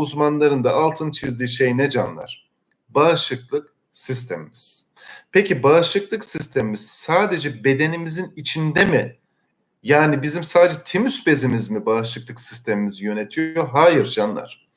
uzmanların da altın çizdiği şey ne canlar? Bağışıklık sistemimiz. Peki bağışıklık sistemimiz sadece bedenimizin içinde mi? Yani bizim sadece timüs bezimiz mi bağışıklık sistemimizi yönetiyor? Hayır canlar.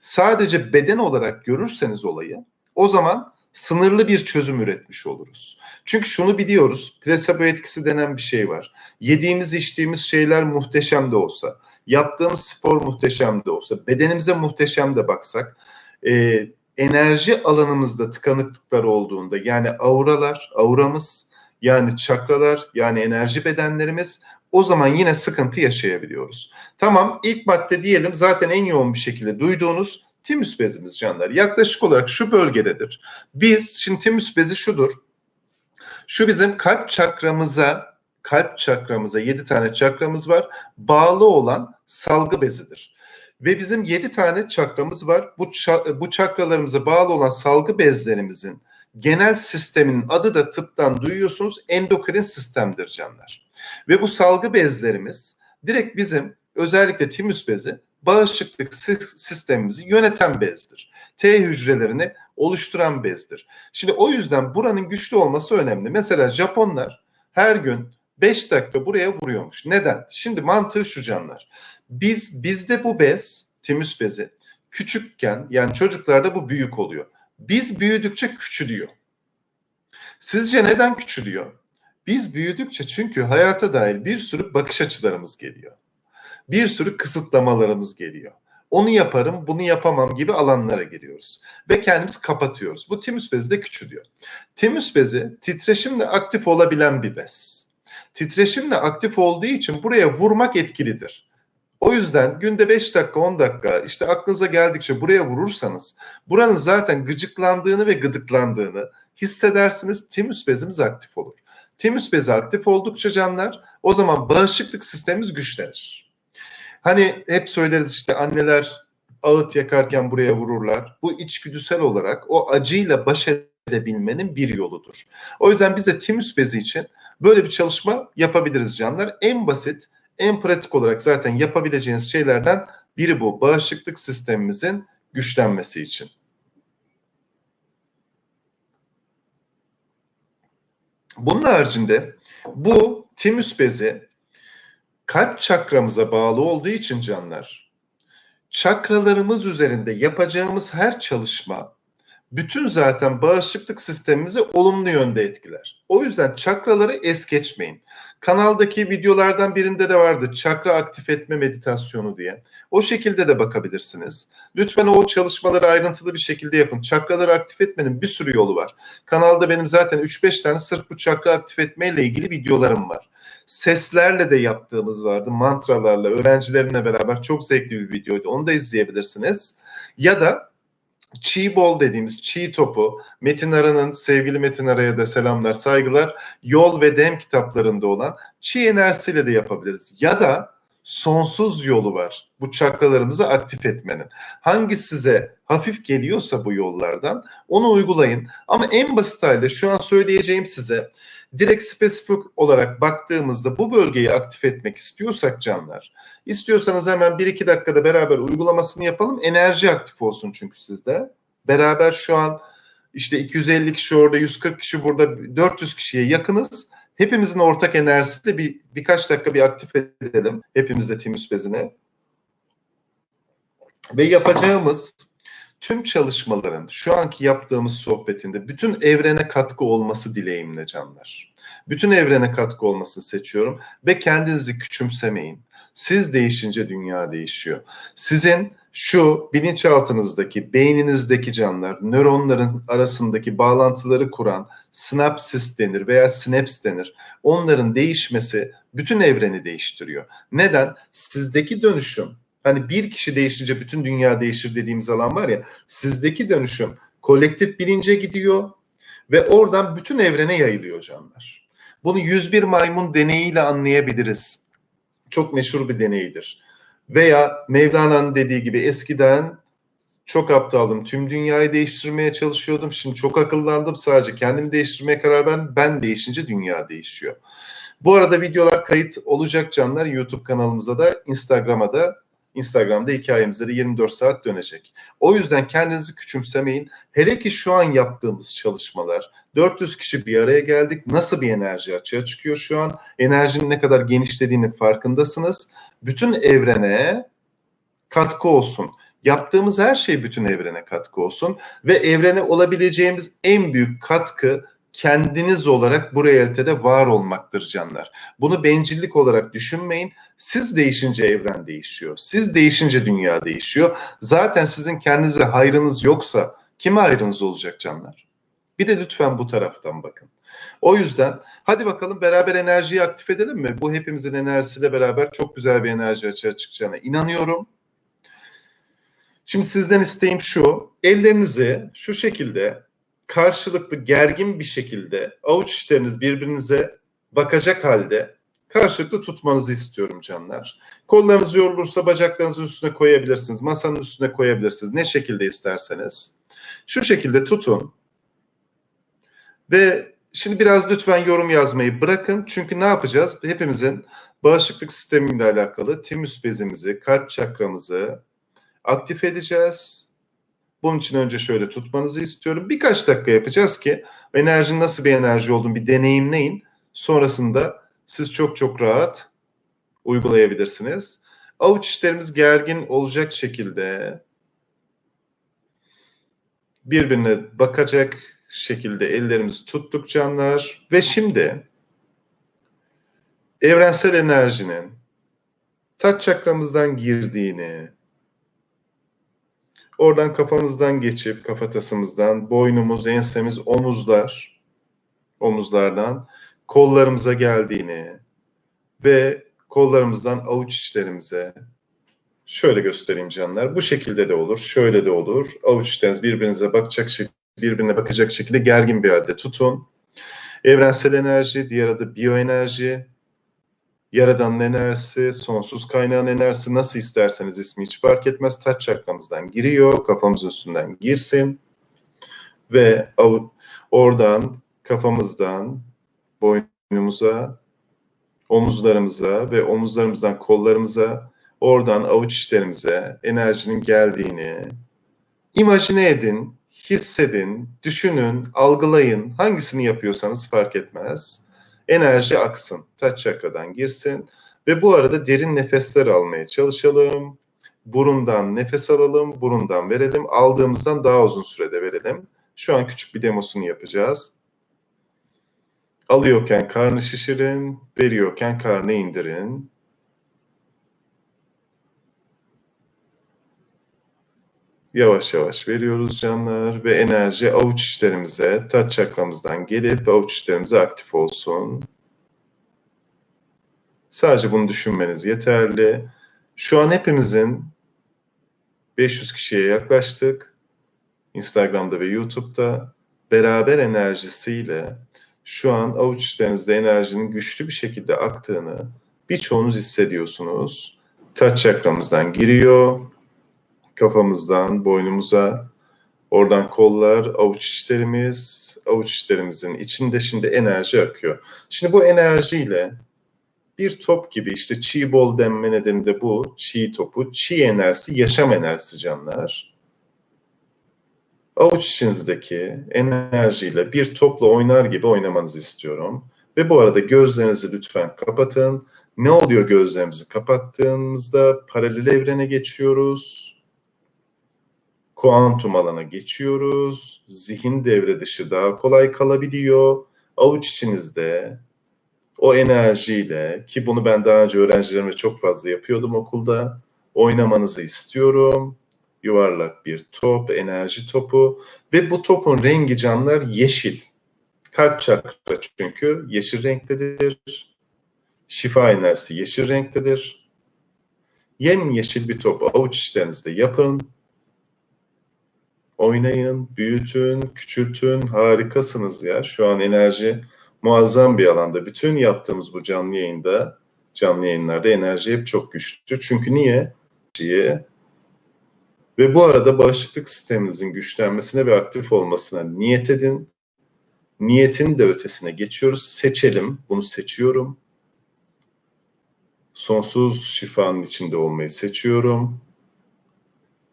Sadece beden olarak görürseniz olayı o zaman sınırlı bir çözüm üretmiş oluruz. Çünkü şunu biliyoruz, plasebo etkisi denen bir şey var. Yediğimiz, içtiğimiz şeyler muhteşem de olsa, yaptığımız spor muhteşem de olsa, bedenimize muhteşem de baksak, e, enerji alanımızda tıkanıklıklar olduğunda, yani auralar, auramız, yani çakralar, yani enerji bedenlerimiz o zaman yine sıkıntı yaşayabiliyoruz. Tamam ilk madde diyelim zaten en yoğun bir şekilde duyduğunuz timüs bezimiz canlar. Yaklaşık olarak şu bölgededir. Biz şimdi timüs bezi şudur. Şu bizim kalp çakramıza kalp çakramıza 7 tane çakramız var. Bağlı olan salgı bezidir. Ve bizim 7 tane çakramız var. Bu, bu çakralarımıza bağlı olan salgı bezlerimizin genel sistemin adı da tıptan duyuyorsunuz endokrin sistemdir canlar. Ve bu salgı bezlerimiz direkt bizim özellikle timüs bezi bağışıklık sistemimizi yöneten bezdir. T hücrelerini oluşturan bezdir. Şimdi o yüzden buranın güçlü olması önemli. Mesela Japonlar her gün 5 dakika buraya vuruyormuş. Neden? Şimdi mantığı şu canlar. Biz bizde bu bez, timüs bezi küçükken yani çocuklarda bu büyük oluyor. Biz büyüdükçe küçülüyor. Sizce neden küçülüyor? Biz büyüdükçe çünkü hayata dair bir sürü bakış açılarımız geliyor. Bir sürü kısıtlamalarımız geliyor. Onu yaparım, bunu yapamam gibi alanlara giriyoruz. Ve kendimiz kapatıyoruz. Bu timüs bezi de küçülüyor. Timüs bezi titreşimle aktif olabilen bir bez. Titreşimle aktif olduğu için buraya vurmak etkilidir. O yüzden günde 5 dakika 10 dakika işte aklınıza geldikçe buraya vurursanız buranın zaten gıcıklandığını ve gıdıklandığını hissedersiniz. Timüs bezimiz aktif olur. Timüs bezi aktif oldukça canlar o zaman bağışıklık sistemimiz güçlenir. Hani hep söyleriz işte anneler ağıt yakarken buraya vururlar. Bu içgüdüsel olarak o acıyla baş edebilmenin bir yoludur. O yüzden biz de timüs bezi için böyle bir çalışma yapabiliriz canlar. En basit, en pratik olarak zaten yapabileceğiniz şeylerden biri bu. Bağışıklık sistemimizin güçlenmesi için. Bunun haricinde bu timüs bezi kalp çakramıza bağlı olduğu için canlar çakralarımız üzerinde yapacağımız her çalışma bütün zaten bağışıklık sistemimizi olumlu yönde etkiler. O yüzden çakraları es geçmeyin. Kanaldaki videolardan birinde de vardı çakra aktif etme meditasyonu diye. O şekilde de bakabilirsiniz. Lütfen o çalışmaları ayrıntılı bir şekilde yapın. Çakraları aktif etmenin bir sürü yolu var. Kanalda benim zaten 3-5 tane sırf bu çakra aktif etmeyle ilgili videolarım var. Seslerle de yaptığımız vardı. Mantralarla, öğrencilerimle beraber çok zevkli bir videoydu. Onu da izleyebilirsiniz. Ya da Çiğ bol dediğimiz çiğ topu Metin Ara'nın sevgili Metin Ara'ya da selamlar saygılar yol ve dem kitaplarında olan çiğ enerjisiyle de yapabiliriz. Ya da sonsuz yolu var bu çakralarımızı aktif etmenin. Hangi size hafif geliyorsa bu yollardan onu uygulayın. Ama en basit halde şu an söyleyeceğim size direkt spesifik olarak baktığımızda bu bölgeyi aktif etmek istiyorsak canlar İstiyorsanız hemen 1-2 dakikada beraber uygulamasını yapalım. Enerji aktif olsun çünkü sizde. Beraber şu an işte 250 kişi orada, 140 kişi burada, 400 kişiye yakınız. Hepimizin ortak enerjisi de bir birkaç dakika bir aktif edelim. Hepimiz de timüs bezine. Ve yapacağımız tüm çalışmaların şu anki yaptığımız sohbetinde bütün evrene katkı olması dileğimle canlar. Bütün evrene katkı olmasını seçiyorum ve kendinizi küçümsemeyin. Siz değişince dünya değişiyor. Sizin şu bilinçaltınızdaki, beyninizdeki canlar, nöronların arasındaki bağlantıları kuran sinapsis denir veya sinaps denir. Onların değişmesi bütün evreni değiştiriyor. Neden? Sizdeki dönüşüm, hani bir kişi değişince bütün dünya değişir dediğimiz alan var ya, sizdeki dönüşüm kolektif bilince gidiyor ve oradan bütün evrene yayılıyor canlar. Bunu 101 maymun deneyiyle anlayabiliriz çok meşhur bir deneydir. Veya Mevlana'nın dediği gibi eskiden çok aptaldım. Tüm dünyayı değiştirmeye çalışıyordum. Şimdi çok akıllandım. Sadece kendimi değiştirmeye karar verdim. Ben değişince dünya değişiyor. Bu arada videolar kayıt olacak canlar. YouTube kanalımıza da Instagram'a da Instagram'da hikayemizde de 24 saat dönecek. O yüzden kendinizi küçümsemeyin. Hele ki şu an yaptığımız çalışmalar, 400 kişi bir araya geldik. Nasıl bir enerji açığa çıkıyor şu an? Enerjinin ne kadar genişlediğini farkındasınız. Bütün evrene katkı olsun. Yaptığımız her şey bütün evrene katkı olsun ve evrene olabileceğimiz en büyük katkı kendiniz olarak bu realitede var olmaktır canlar. Bunu bencillik olarak düşünmeyin. Siz değişince evren değişiyor. Siz değişince dünya değişiyor. Zaten sizin kendinize hayrınız yoksa kime hayrınız olacak canlar? Bir de lütfen bu taraftan bakın. O yüzden hadi bakalım beraber enerjiyi aktif edelim mi? Bu hepimizin enerjisiyle beraber çok güzel bir enerji açığa çıkacağına inanıyorum. Şimdi sizden isteğim şu. Ellerinizi şu şekilde karşılıklı gergin bir şekilde avuç içleriniz birbirinize bakacak halde karşılıklı tutmanızı istiyorum canlar. Kollarınız yorulursa bacaklarınızın üstüne koyabilirsiniz. Masanın üstüne koyabilirsiniz. Ne şekilde isterseniz. Şu şekilde tutun. Ve şimdi biraz lütfen yorum yazmayı bırakın. Çünkü ne yapacağız? Hepimizin bağışıklık sistemiyle alakalı timüs bezimizi, kalp çakramızı aktif edeceğiz. Bunun için önce şöyle tutmanızı istiyorum. Birkaç dakika yapacağız ki enerjinin nasıl bir enerji olduğunu bir deneyimleyin. Sonrasında siz çok çok rahat uygulayabilirsiniz. Avuç içlerimiz gergin olacak şekilde birbirine bakacak şekilde ellerimizi tuttuk canlar. Ve şimdi evrensel enerjinin taç çakramızdan girdiğini, oradan kafamızdan geçip kafatasımızdan boynumuz, ensemiz, omuzlar, omuzlardan kollarımıza geldiğini ve kollarımızdan avuç içlerimize şöyle göstereyim canlar. Bu şekilde de olur, şöyle de olur. Avuç içleriniz birbirinize bakacak şekilde birbirine bakacak şekilde gergin bir halde tutun. Evrensel enerji, diğer adı biyoenerji, yaradanın enerjisi, sonsuz kaynağın enerjisi nasıl isterseniz ismi hiç fark etmez. Taç çakramızdan giriyor, kafamızın üstünden girsin ve oradan kafamızdan boynumuza, omuzlarımıza ve omuzlarımızdan kollarımıza, oradan avuç içlerimize enerjinin geldiğini imajine edin, hissedin, düşünün, algılayın. Hangisini yapıyorsanız fark etmez. Enerji aksın, taç çakradan girsin ve bu arada derin nefesler almaya çalışalım. Burundan nefes alalım, burundan verelim. Aldığımızdan daha uzun sürede verelim. Şu an küçük bir demosunu yapacağız. Alıyorken karnı şişirin, veriyorken karnı indirin. Yavaş yavaş veriyoruz canlar ve enerji avuç içlerimize, taç çakramızdan gelip avuç içlerimize aktif olsun. Sadece bunu düşünmeniz yeterli. Şu an hepimizin 500 kişiye yaklaştık. Instagram'da ve YouTube'da beraber enerjisiyle şu an avuç içlerinizde enerjinin güçlü bir şekilde aktığını birçoğunuz hissediyorsunuz. Taç çakramızdan giriyor, kafamızdan boynumuza, oradan kollar, avuç içlerimiz, avuç içlerimizin içinde şimdi enerji akıyor. Şimdi bu enerjiyle bir top gibi işte çiğ bol denme nedeni de bu. Çiğ topu, çiğ enerjisi, yaşam enerjisi canlar. Avuç içinizdeki enerjiyle bir topla oynar gibi oynamanızı istiyorum. Ve bu arada gözlerinizi lütfen kapatın. Ne oluyor gözlerimizi kapattığımızda? Paralel evrene geçiyoruz kuantum alana geçiyoruz. Zihin devre dışı daha kolay kalabiliyor. Avuç içinizde o enerjiyle ki bunu ben daha önce öğrencilerime çok fazla yapıyordum okulda. Oynamanızı istiyorum. Yuvarlak bir top, enerji topu ve bu topun rengi canlar yeşil. Kalp çakra çünkü yeşil renktedir. Şifa enerjisi yeşil renktedir. Yem yeşil bir topu avuç içlerinizde yapın oynayın, büyütün, küçültün. Harikasınız ya. Şu an enerji muazzam bir alanda. Bütün yaptığımız bu canlı yayında, canlı yayınlarda enerji hep çok güçlü. Çünkü niye? Ve bu arada bağışıklık sisteminizin güçlenmesine ve aktif olmasına niyet edin. Niyetin de ötesine geçiyoruz. Seçelim. Bunu seçiyorum. Sonsuz şifanın içinde olmayı seçiyorum.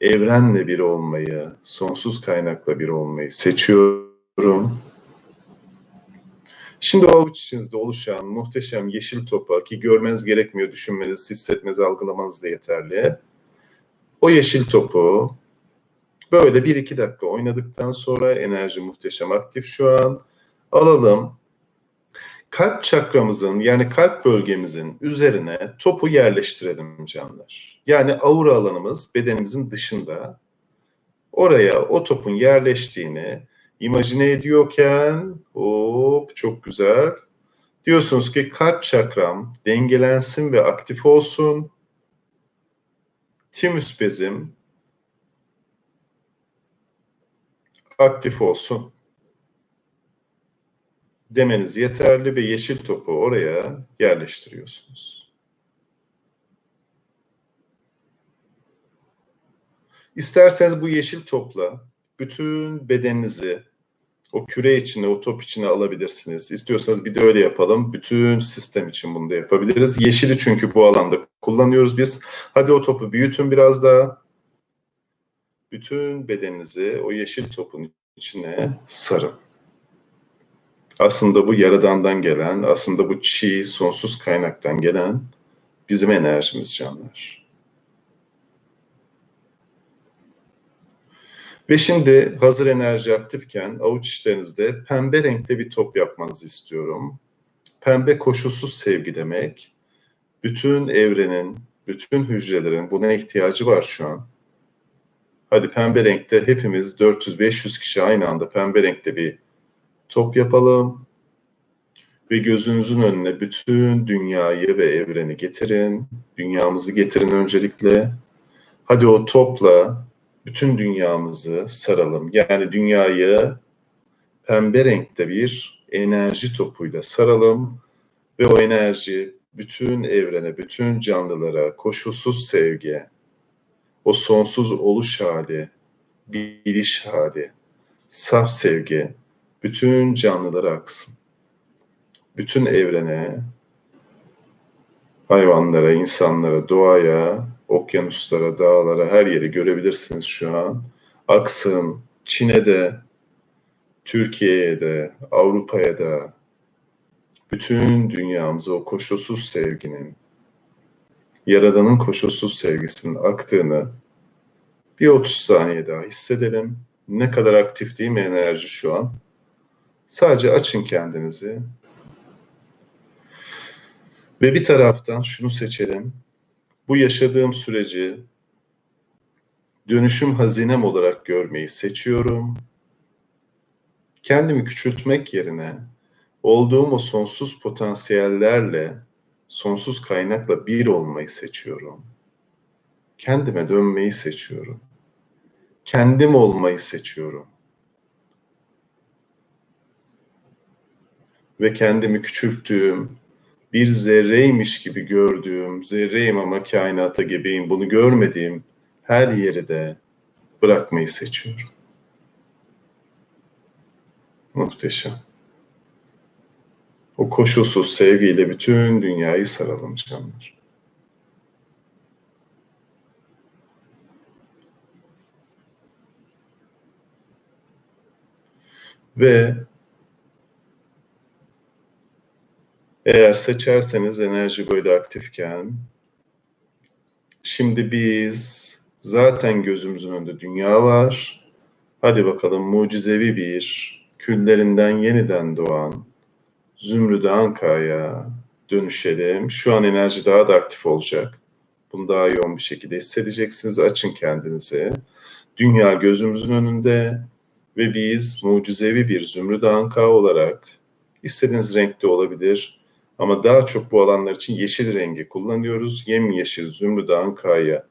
Evrenle bir olmayı, sonsuz kaynakla bir olmayı seçiyorum. Şimdi o avuç içinizde oluşan muhteşem yeşil topa ki görmeniz gerekmiyor, düşünmeniz, hissetmeniz, algılamanız da yeterli. O yeşil topu böyle bir iki dakika oynadıktan sonra enerji muhteşem aktif şu an. Alalım. Kalp çakramızın yani kalp bölgemizin üzerine topu yerleştirelim canlar. Yani aura alanımız bedenimizin dışında. Oraya o topun yerleştiğini imajine ediyorken hop çok güzel. Diyorsunuz ki kalp çakram dengelensin ve aktif olsun. Timüs bezim aktif olsun demeniz yeterli ve yeşil topu oraya yerleştiriyorsunuz. İsterseniz bu yeşil topla bütün bedeninizi o küre içine, o top içine alabilirsiniz. İstiyorsanız bir de öyle yapalım. Bütün sistem için bunu da yapabiliriz. Yeşili çünkü bu alanda kullanıyoruz biz. Hadi o topu büyütün biraz daha. Bütün bedeninizi o yeşil topun içine sarın. Aslında bu yaradandan gelen, aslında bu çi, sonsuz kaynaktan gelen bizim enerjimiz canlar. Ve şimdi hazır enerji aktifken avuç içlerinizde pembe renkte bir top yapmanızı istiyorum. Pembe koşulsuz sevgi demek. Bütün evrenin, bütün hücrelerin buna ihtiyacı var şu an. Hadi pembe renkte hepimiz 400-500 kişi aynı anda pembe renkte bir top yapalım. Ve gözünüzün önüne bütün dünyayı ve evreni getirin. Dünyamızı getirin öncelikle. Hadi o topla bütün dünyamızı saralım. Yani dünyayı pembe renkte bir enerji topuyla saralım ve o enerji bütün evrene, bütün canlılara koşulsuz sevgi, o sonsuz oluş hali, biliş hali, saf sevgi bütün canlılara aksın. Bütün evrene, hayvanlara, insanlara, doğaya, okyanuslara, dağlara, her yeri görebilirsiniz şu an. Aksın, Çin'e de, Türkiye'ye de, Avrupa'ya da, bütün dünyamıza o koşulsuz sevginin, Yaradan'ın koşulsuz sevgisinin aktığını bir 30 saniye daha hissedelim. Ne kadar aktif değil mi enerji şu an? Sadece açın kendinizi. Ve bir taraftan şunu seçelim. Bu yaşadığım süreci dönüşüm hazinem olarak görmeyi seçiyorum. Kendimi küçültmek yerine olduğum o sonsuz potansiyellerle, sonsuz kaynakla bir olmayı seçiyorum. Kendime dönmeyi seçiyorum. Kendim olmayı seçiyorum. Ve kendimi küçülttüğüm, bir zerreymiş gibi gördüğüm, zerreyim ama kainata gebeyim bunu görmediğim her yeri de bırakmayı seçiyorum. Muhteşem. O koşulsuz sevgiyle bütün dünyayı saralım canlar. Ve eğer seçerseniz enerji böyle aktifken şimdi biz zaten gözümüzün önünde dünya var. Hadi bakalım mucizevi bir küllerinden yeniden doğan Zümrüt Anka'ya dönüşelim. Şu an enerji daha da aktif olacak. Bunu daha yoğun bir şekilde hissedeceksiniz. Açın kendinizi. Dünya gözümüzün önünde ve biz mucizevi bir Zümrüt Anka olarak istediğiniz renkte olabilir. Ama daha çok bu alanlar için yeşil rengi kullanıyoruz. Yemyeşil Zümrüt Anka'ya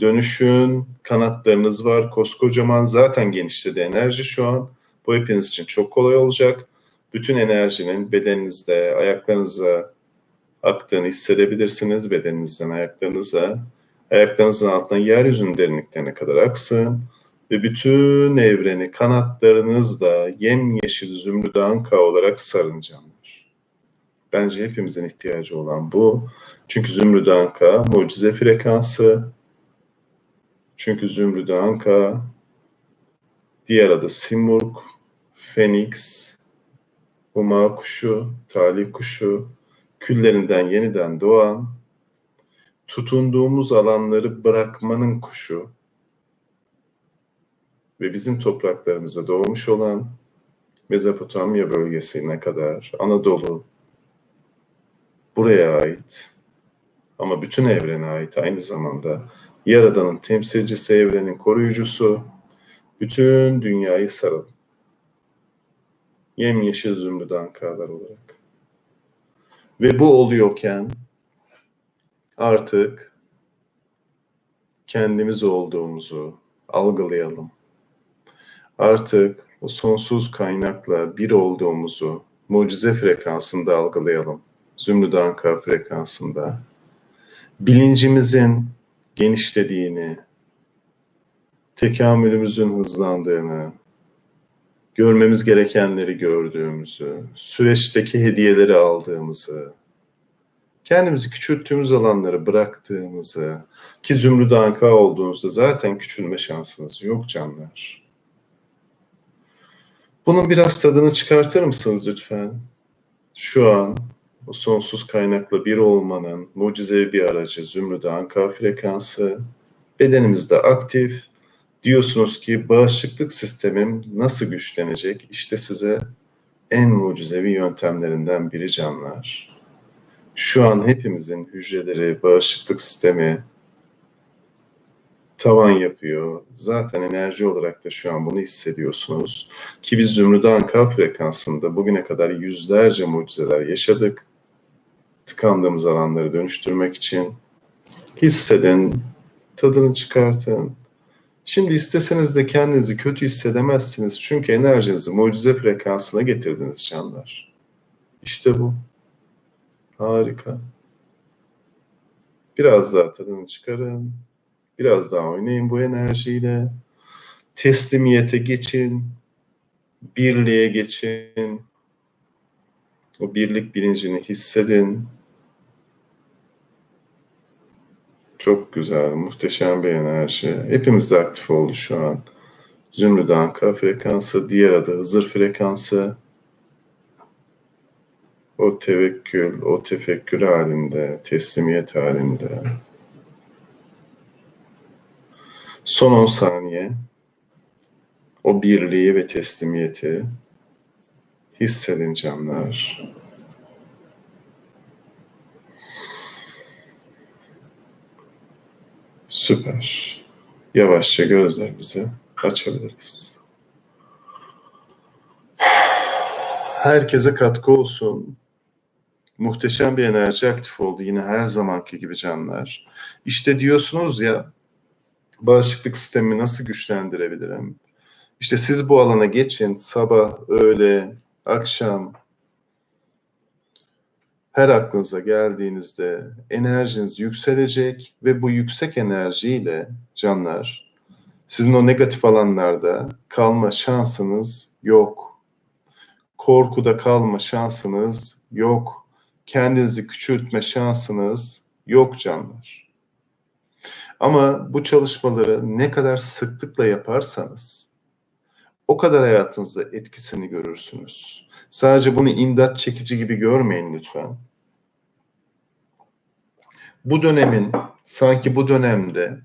dönüşün. Kanatlarınız var. Koskocaman zaten genişledi enerji şu an. Bu hepiniz için çok kolay olacak. Bütün enerjinin bedeninizde, ayaklarınıza aktığını hissedebilirsiniz. Bedeninizden ayaklarınıza, ayaklarınızın altından yeryüzünün derinliklerine kadar aksın. Ve bütün evreni kanatlarınızla yemyeşil zümrüt anka olarak sarın canlar. Bence hepimizin ihtiyacı olan bu. Çünkü Zümrüt Anka mucize frekansı. Çünkü Zümrüt Anka diğer adı Simurg, Phoenix, Huma kuşu, talih kuşu, küllerinden yeniden doğan, tutunduğumuz alanları bırakmanın kuşu ve bizim topraklarımıza doğmuş olan Mezopotamya bölgesine kadar Anadolu buraya ait ama bütün evrene ait aynı zamanda Yaradan'ın temsilcisi, evrenin koruyucusu, bütün dünyayı saralım. Yemyeşil zümrüt ankalar olarak. Ve bu oluyorken artık kendimiz olduğumuzu algılayalım. Artık o sonsuz kaynakla bir olduğumuzu mucize frekansında algılayalım. Zümrüt Anka frekansında. Bilincimizin genişlediğini, tekamülümüzün hızlandığını, görmemiz gerekenleri gördüğümüzü, süreçteki hediyeleri aldığımızı, kendimizi küçülttüğümüz alanları bıraktığımızı ki zümrüt anka olduğunuzda zaten küçülme şansınız yok canlar. Bunun biraz tadını çıkartır mısınız lütfen? Şu an o sonsuz kaynakla bir olmanın mucizevi bir aracı zümrüt anka frekansı bedenimizde aktif. Diyorsunuz ki bağışıklık sistemim nasıl güçlenecek? İşte size en mucizevi yöntemlerinden biri canlar. Şu an hepimizin hücreleri, bağışıklık sistemi tavan yapıyor. Zaten enerji olarak da şu an bunu hissediyorsunuz. Ki biz Zümrüt Anka frekansında bugüne kadar yüzlerce mucizeler yaşadık. Tıkandığımız alanları dönüştürmek için. Hissedin, tadını çıkartın. Şimdi isteseniz de kendinizi kötü hissedemezsiniz. Çünkü enerjinizi mucize frekansına getirdiniz canlar. İşte bu. Harika. Biraz daha tadını çıkarın. Biraz daha oynayın bu enerjiyle. Teslimiyete geçin. Birliğe geçin. O birlik bilincini hissedin. Çok güzel, muhteşem bir enerji. Hepimizde aktif oldu şu an. Zümrüt Anka frekansı, diğer adı Hızır frekansı. O tevekkül, o tefekkür halinde, teslimiyet halinde. Son 10 saniye o birliği ve teslimiyeti hissedin canlar. Süper. Yavaşça gözlerimizi açabiliriz. Herkese katkı olsun. Muhteşem bir enerji aktif oldu yine her zamanki gibi canlar. İşte diyorsunuz ya bağışıklık sistemimi nasıl güçlendirebilirim? İşte siz bu alana geçin sabah, öğle, akşam her aklınıza geldiğinizde enerjiniz yükselecek ve bu yüksek enerjiyle canlar sizin o negatif alanlarda kalma şansınız yok. Korkuda kalma şansınız yok. Kendinizi küçültme şansınız yok canlar. Ama bu çalışmaları ne kadar sıklıkla yaparsanız o kadar hayatınızda etkisini görürsünüz. Sadece bunu imdat çekici gibi görmeyin lütfen. Bu dönemin sanki bu dönemde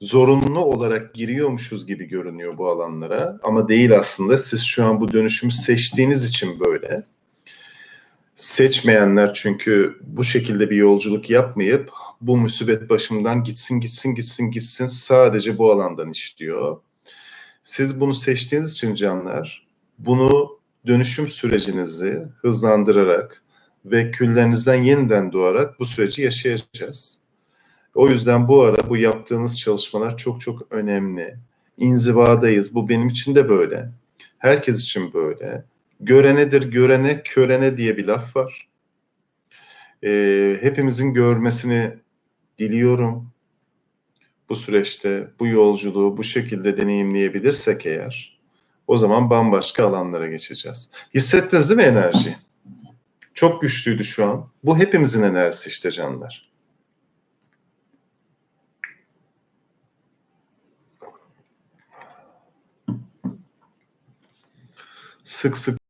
zorunlu olarak giriyormuşuz gibi görünüyor bu alanlara ama değil aslında. Siz şu an bu dönüşümü seçtiğiniz için böyle. Seçmeyenler çünkü bu şekilde bir yolculuk yapmayıp bu musibet başımdan gitsin gitsin gitsin gitsin sadece bu alandan işliyor. Siz bunu seçtiğiniz için canlar bunu dönüşüm sürecinizi hızlandırarak ve küllerinizden yeniden doğarak bu süreci yaşayacağız. O yüzden bu ara bu yaptığınız çalışmalar çok çok önemli. İnzivadayız. Bu benim için de böyle. Herkes için böyle. Görenedir görene, körene diye bir laf var. Ee, hepimizin görmesini diliyorum. Bu süreçte bu yolculuğu bu şekilde deneyimleyebilirsek eğer o zaman bambaşka alanlara geçeceğiz. Hissettiniz değil mi enerji? Çok güçlüydü şu an. Bu hepimizin enerjisi işte canlar. Sık sık